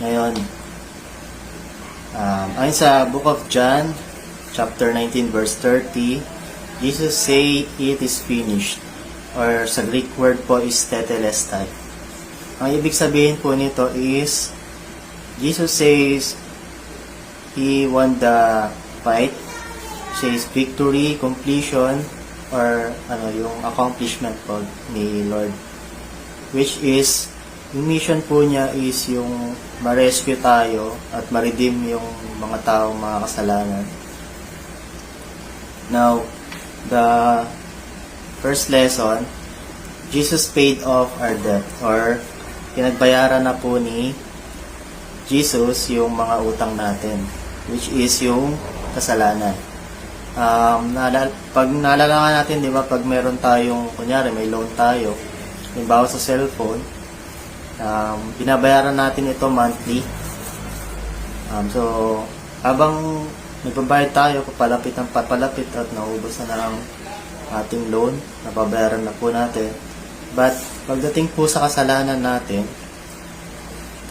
Ngayon, um, ayon sa Book of John, chapter 19, verse 30, Jesus say, it is finished. Or sa Greek word po is tetelestai. Ang ibig sabihin po nito is, Jesus says, He won the fight. Says victory, completion, or ano yung accomplishment po ni Lord. Which is, yung mission po niya is yung ma-rescue tayo at ma-redeem yung mga tao mga kasalanan. Now, the first lesson, Jesus paid off our debt or pinagbayaran na po ni Jesus yung mga utang natin which is yung kasalanan. Um, naalala, pag naalala natin, di ba, pag meron tayong, kunyari, may loan tayo, halimbawa sa cellphone, um, binabayaran natin ito monthly. Um, so, habang nagbabayad tayo, papalapit ang papalapit at naubos na ng ating loan, nababayaran na po natin. But, pagdating po sa kasalanan natin,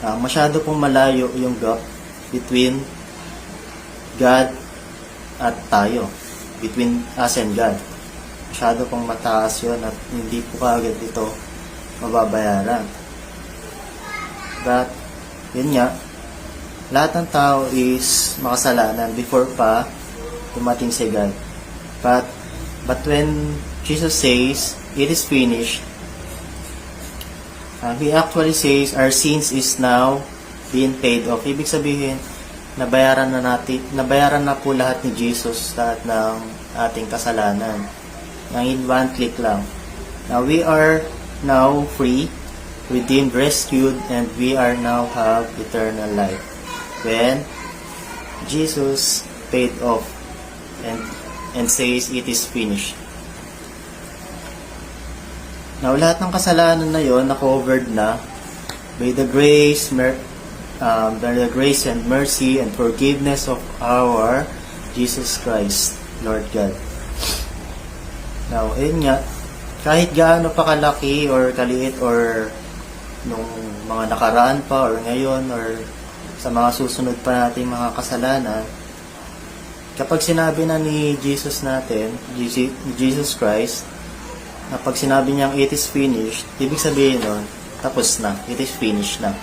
ah, masyado pong malayo yung gap between God at tayo. Between us and God. Masyado pong mataas yun at hindi po kagad ito mababayaran. But, yun nga, lahat ng tao is makasalanan before pa dumating si God. But, but when Jesus says, it is finished, uh, He actually says, our sins is now being paid off. Ibig sabihin, nabayaran na natin, nabayaran na po lahat ni Jesus lahat ng ating kasalanan. Nang in one click lang. Now, we are now free, redeemed, rescued, and we are now have eternal life. When Jesus paid off and and says it is finished. Now, lahat ng kasalanan na yon na-covered na by the grace, mer- um, by the grace and mercy and forgiveness of our Jesus Christ, Lord God. Now, ayun nga, kahit gaano pa kalaki or kaliit or nung mga nakaraan pa or ngayon or sa mga susunod pa nating mga kasalanan, kapag sinabi na ni Jesus natin, Jesus Christ, na pag sinabi niyang it is finished, ibig sabihin nun, tapos na, it is finished na.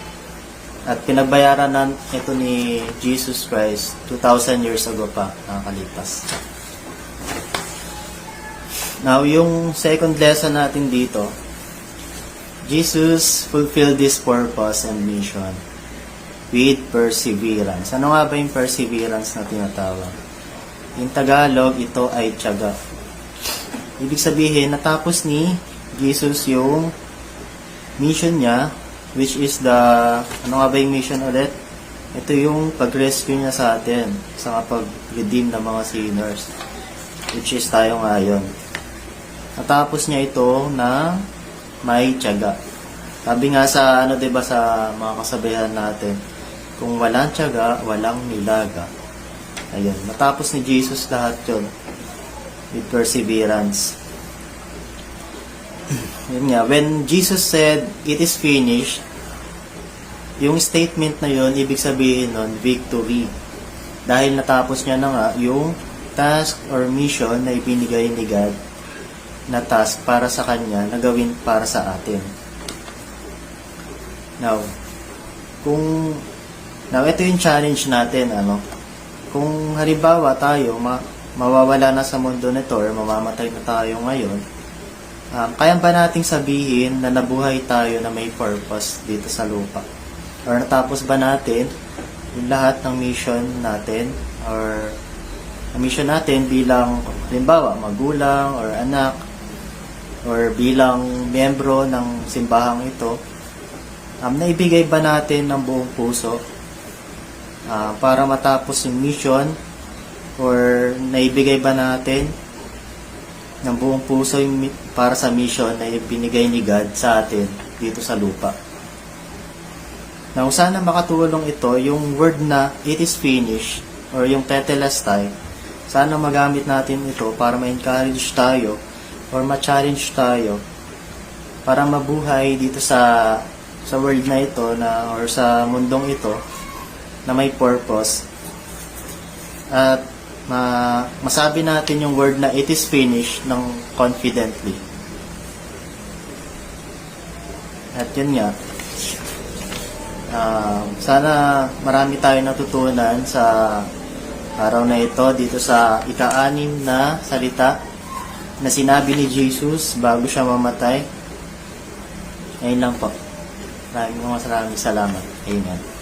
At pinagbayaran na ito ni Jesus Christ 2,000 years ago pa, nakakalipas. Now, yung second lesson natin dito, Jesus fulfilled this purpose and mission with perseverance. Ano nga ba yung perseverance na tinatawag? In Tagalog, ito ay tiyaga. Ibig sabihin, natapos ni Jesus yung mission niya, which is the, ano nga ba yung mission ulit? Ito yung pag-rescue niya sa atin, sa pag-redeem ng mga sinners, which is tayo ngayon. Natapos niya ito na may tiyaga. Sabi nga sa, ano 'di ba sa mga kasabihan natin, kung walang tiyaga, walang nilaga. Ayun, natapos ni Jesus lahat 'yon with perseverance. Yun nga, when Jesus said, it is finished, yung statement na yun, ibig sabihin nun, victory. Dahil natapos niya na nga yung task or mission na ibinigay ni God na task para sa kanya na gawin para sa atin. Now, kung now ito yung challenge natin ano. Kung halimbawa tayo ma, mawawala na sa mundo nito or mamamatay na tayo ngayon, um, kaya ba nating sabihin na nabuhay tayo na may purpose dito sa lupa? Or natapos ba natin yung lahat ng mission natin or ang mission natin bilang halimbawa magulang or anak or bilang miyembro ng simbahang ito, um, naibigay ba natin ng buong puso ah, para matapos yung mission or naibigay ba natin ng buong puso yung para sa mission na ibinigay ni God sa atin dito sa lupa. Now, sana makatulong ito yung word na it is finished or yung tetelestai. Sana magamit natin ito para ma-encourage tayo or ma-challenge tayo para mabuhay dito sa sa world na ito na or sa mundong ito na may purpose. At ma masabi natin yung word na it is finished ng confidently. At yun nga, ah, sana marami tayo natutunan sa araw na ito dito sa ika-anim na salita na sinabi ni Jesus bago siya mamatay. Ayun lang po. Maraming maraming salamat. Amen.